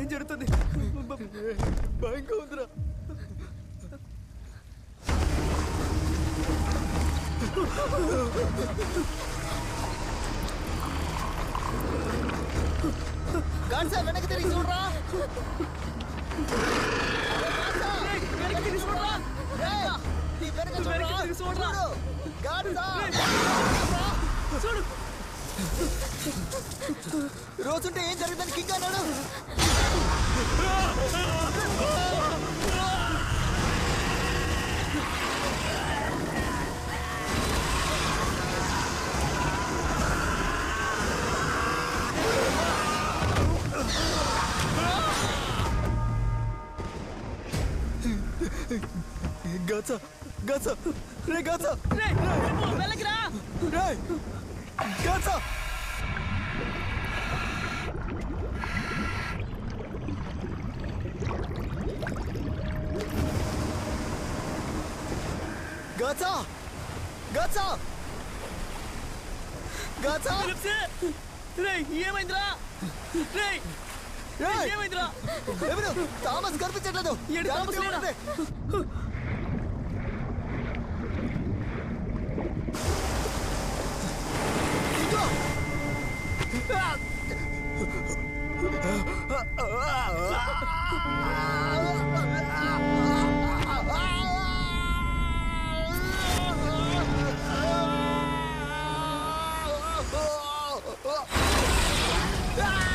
ఏం జరుగుతుంది? భయంగా ఉందిరా. వెనక్కి తిరిగి చూడరా. వెనక్కి తిరిగి చూడరా. వెనక్కి తిరిగి చూడు. రోజుంటే ఏం జరుగుతుంది కింగ్ అన్నాడు. గచ్చ గచ్చ గచ్చ ఫిలిప్స్, రేయ్, ఏమైందిరా? రేయ్, రేయ్, ఏమైందిరా? ఎవరు థామస్ కనిపించట్లేదు. ఏడు థామస్ జాగ్రత్తగా లేడా? ఉండండి. ఇదిగో. రోజ్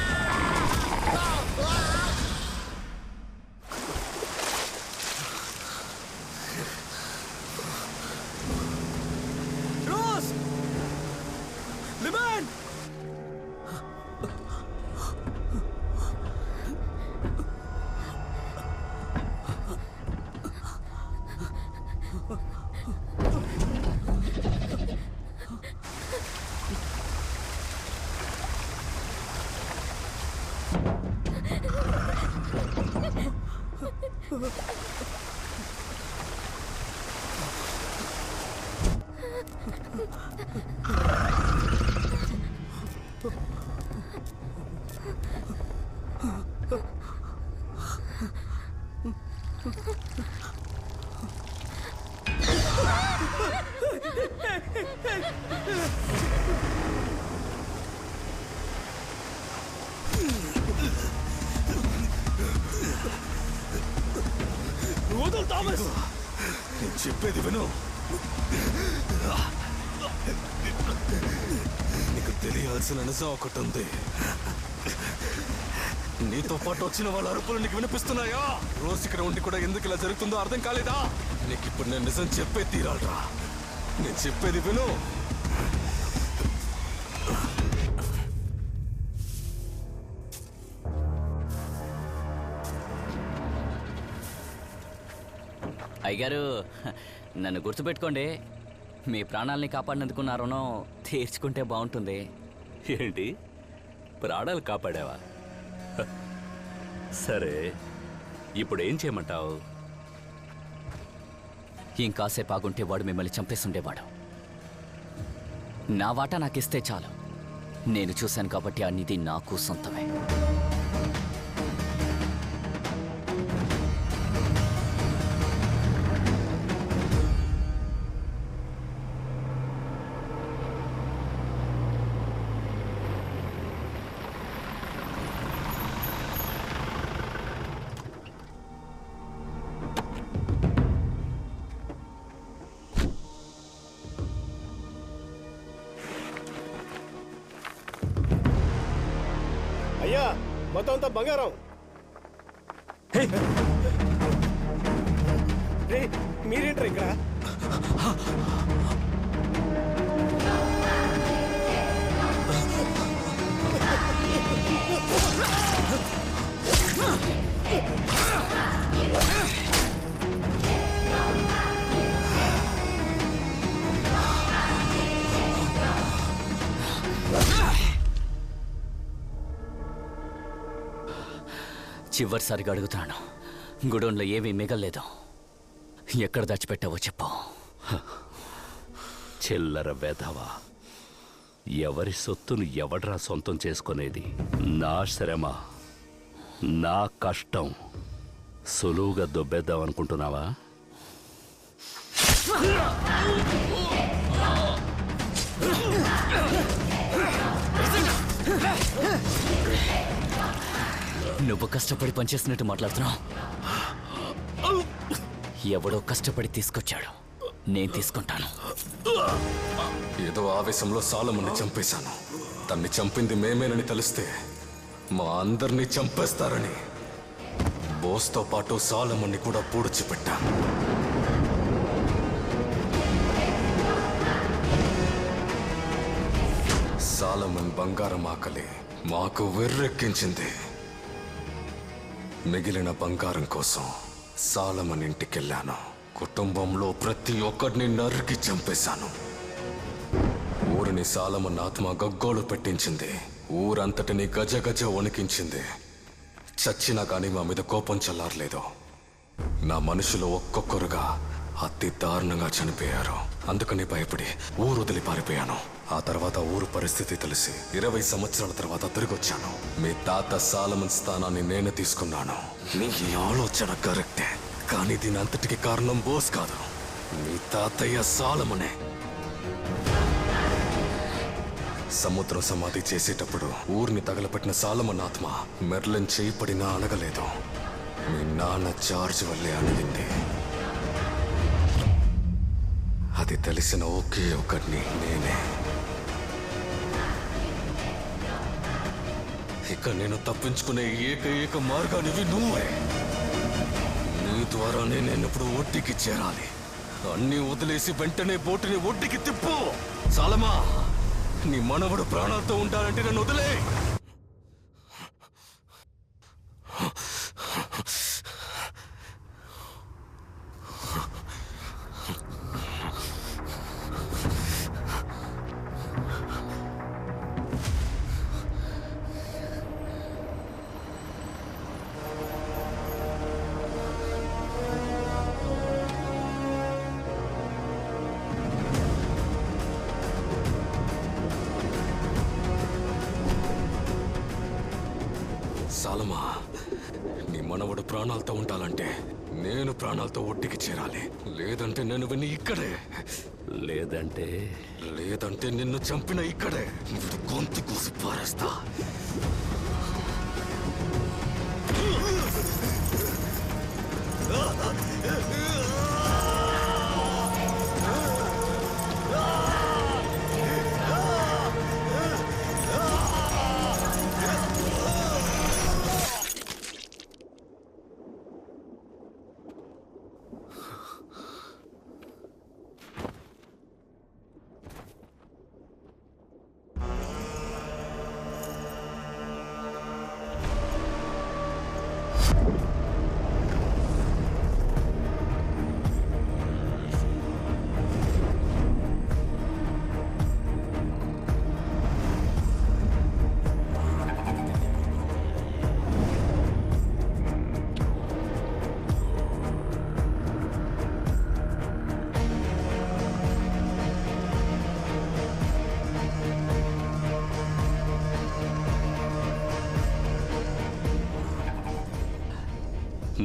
నేను నీకు తెలియాల్సిన నిజం ఒకటి ఉంది. నీతో పాటు వచ్చిన వాళ్ళ అరుపులు నీకు వినిపిస్తున్నాయా? రోజు ఇక్కడ ఉండి కూడా ఎందుకు ఇలా జరుగుతుందో అర్థం కాలేదా? నీకు ఇప్పుడు నేను నిజం చెప్పే తీరాలరా. నేను చెప్పేది విను. అయ్యగారు నన్ను గుర్తుపెట్టుకోండి. మీ ప్రాణాల్ని కాపాడినందుకు నా రుణం తీర్చుకుంటే బాగుంటుంది. ఏంటి? ప్రాణాలు కాపాడావా. సరే ఇప్పుడు ఏం చేయమంటావు? ఇంకాసేపు ఆగుంటే వాడు మిమ్మల్ని చంపేస్తుండేవాడు. నా వాటా నాకిస్తే చాలు. నేను చూశాను కాబట్టి ఆ నిధి నాకు సొంతమే. మొత్తం అంతా బంగారం. మీరేంట్రా ఇక్కడ? చివరిసారిగా అడుగుతాను గుడౌన్లో ఏమీ మిగల్లేదు. ఎక్కడ దాచిపెట్టావో చెప్పు. చిల్లర వెధవా. ఎవరి సొత్తును ఎవడ్రా సొంతం చేసుకునేది? నా శ్రమ నా కష్టం. సులువుగా దొబ్బేద్దాం అనుకుంటున్నావా నువ్వు కష్టపడి పనిచేసినట్టు మాట్లాడుతున్నావు. ఎవడో కష్టపడి తీసుకొచ్చాడు. నేను తీసుకుంటాను. ఏదో ఆవేశంలో సాలమన్ని చంపేశాను. తన్ని చంపింది మేమేనని తెలిస్తే మా అందరినీ చంపేస్తారని. బోస్తో పాటు సాలమన్ని కూడా పూడ్చిపెట్టాను. సాలమన్ బంగారం ఆకలి మాకు వెర్రెక్కించింది. మిగిలిన బంగారం కోసం సాలమన్ ఇంటికెళ్ళాను కుటుంబంలో ప్రతి ఒక్కరిని నరికి చంపేశాను. ఊరిని సాలమన్ ఆత్మ గగ్గోలు పెట్టించింది. ఊరంతటిని గజ గజ వణికించింది. చచ్చినా కానీ మా మీద కోపం చల్లారలేదు. నా మనుషులు ఒక్కొక్కరుగా అతి దారుణంగా చనిపోయారు. అందుకని భయపడి ఊరు వదిలి పారిపోయాను. ఆ తర్వాత ఊరు పరిస్థితి తెలిసి ఇరవై సంవత్సరాల తర్వాత తిరిగి వచ్చాను మీ తాత సాలమన్ స్థానాన్ని నేను తీసుకున్నాను. నీ ఆలోచన కరెక్టే కానీ దీని అంతటికి కారణం బోస్ కాదు. మీ తాతయ్య సాలమనే. సముద్రం సమాధి చేసేటప్పుడు ఊరిని తగలపెట్టిన సాలమన్ ఆత్మ మెర్లెన్ చేయబడినా అనగలేదు మీ నాన్న చార్జ్ వల్లే అణిగింది. అది తెలిసిన ఒకే ఒకటిని నేనే. ఇక నేను తప్పించుకునే ఏకైక మార్గానివి నువ్వే. నీ ద్వారానే నేను ఇప్పుడు ఒడ్డుకి చేరాలి. అన్నీ వదిలేసి వెంటనే బోటుని ఒడ్డుకి తిప్పు. చాలమా నీ మనవడు ప్రాణాలతో ఉంటానంటే నన్ను వదిలే. సాలమా నీ మనవడు ప్రాణాలతో ఉండాలంటే నేను ప్రాణాలతో ఒడ్డుకి చేరాలి. లేదంటే నేను విని ఇక్కడే. లేదంటే లేదంటే నిన్ను చంపిన ఇక్కడే. గొంతు కోసి పారేస్తా.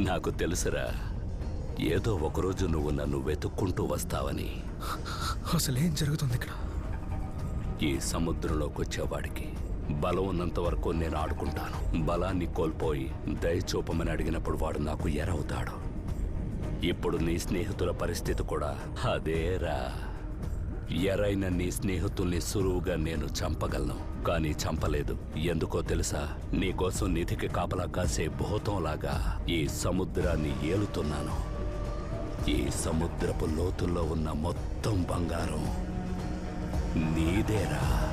నాకు తెలుసురా. ఏదో ఒకరోజు నువ్వు నన్ను వెతుక్కుంటూ వస్తావని. అసలు జరుగుతుంది ఇక్కడ ఈ సముద్రంలోకి వచ్చేవాడికి బలం ఉన్నంత వరకు నేను ఆడుకుంటాను. బలాన్ని కోల్పోయి దయ చూపమని అడిగినప్పుడు వాడు నాకు ఎరవుతాడు. ఇప్పుడు నీ స్నేహితుల పరిస్థితి కూడా అదేరా. ఎరైన నీ స్నేహితుల్ని సులువుగా నేను చంపగలను. కానీ చంపలేదు. ఎందుకో తెలుసా? నీకోసం నిధికి కాపలా కాసే భూతంలాగా ఈ సముద్రాన్ని ఏలుతున్నాను. ఈ సముద్రపు లోతుల్లో ఉన్న మొత్తం బంగారం నీదేరా.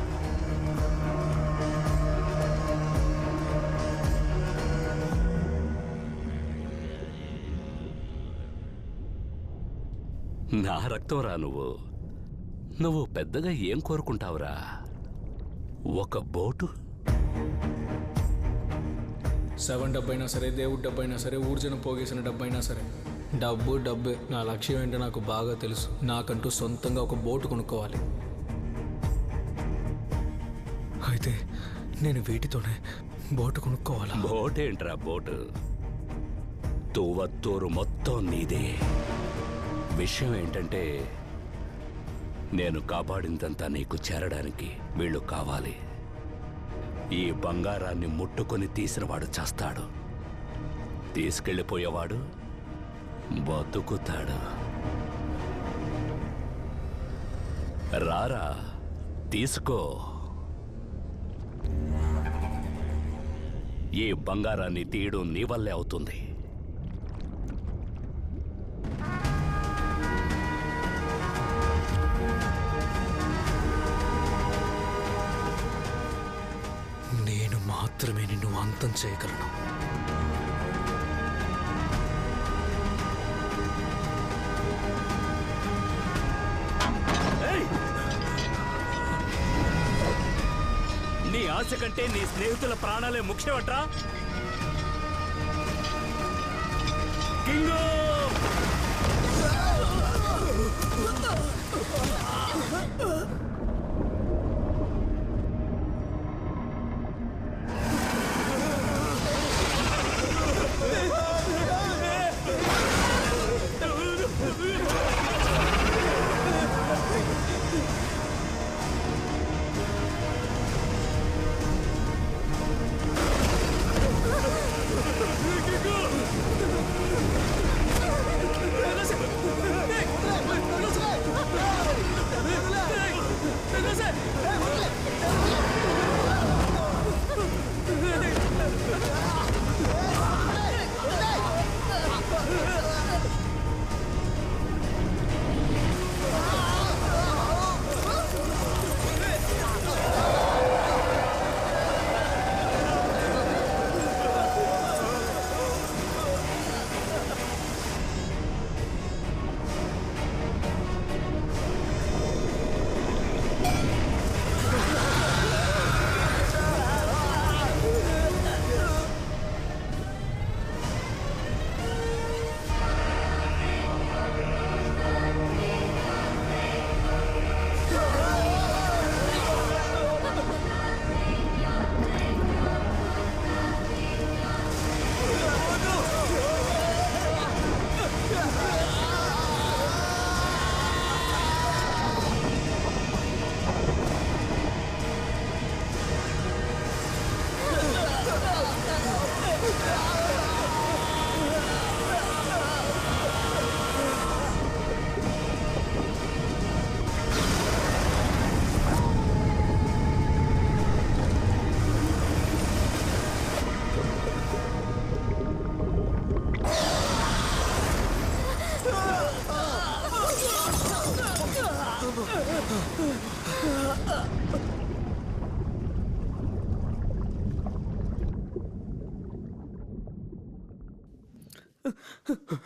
నా రక్తం రా నువ్వు. నువ్వు పెద్దగా ఏం కోరుకుంటావురా? ఒక బోటు? సెవెన్ డబ్బు అయినా సరే దేవుడి డబ్బు అయినా సరే ఊర్జనం పోగేసిన డబ్బు అయినా సరే. డబ్బు డబ్బే. నా లక్ష్యం ఏంటో నాకు బాగా తెలుసు. నాకంటూ సొంతంగా ఒక బోటు కొనుక్కోవాలి. అయితే నేను వీటితోనే బోటు కొనుక్కోవాలా? బోటేంట్రా బోటు? తువ్వత్తూరు మొత్తం నీదే. విషయం ఏంటంటే నేను కాపాడిందంతా నీకు చేరడానికి వీళ్ళు కావాలి. ఈ బంగారాన్ని ముట్టుకొని తీసినవాడు చేస్తాడు. తీసుకెళ్ళిపోయేవాడు బతుకుతాడు. రారా తీసుకో. ఈ బంగారాన్ని తీయడం నీ వల్లే అవుతుంది. మాత్రమే నిన్ను అంతం చేయగలను. నీ ఆశ కంటే నీ స్నేహితుల ప్రాణాలే ముఖ్యమట్రా? కింగు!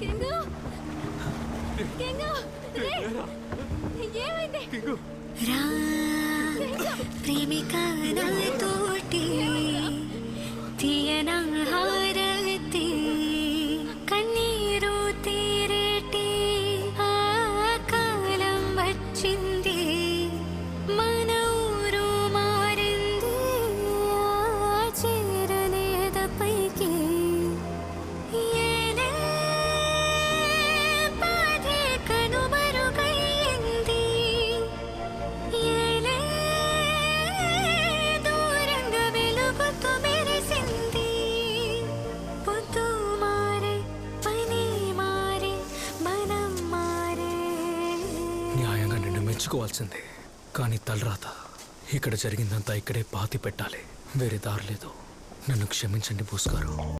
కింగు. కింగు. రే. ఏమైంది? రా. ప్రేమిక నాతోటి తీయన హారతి తలుచుకోవాల్సిందే కానీ తలరాత ఇక్కడ జరిగిందంతా ఇక్కడే పాతి పెట్టాలి. వేరే దారి లేదు. నన్ను క్షమించండి బూస్ గారు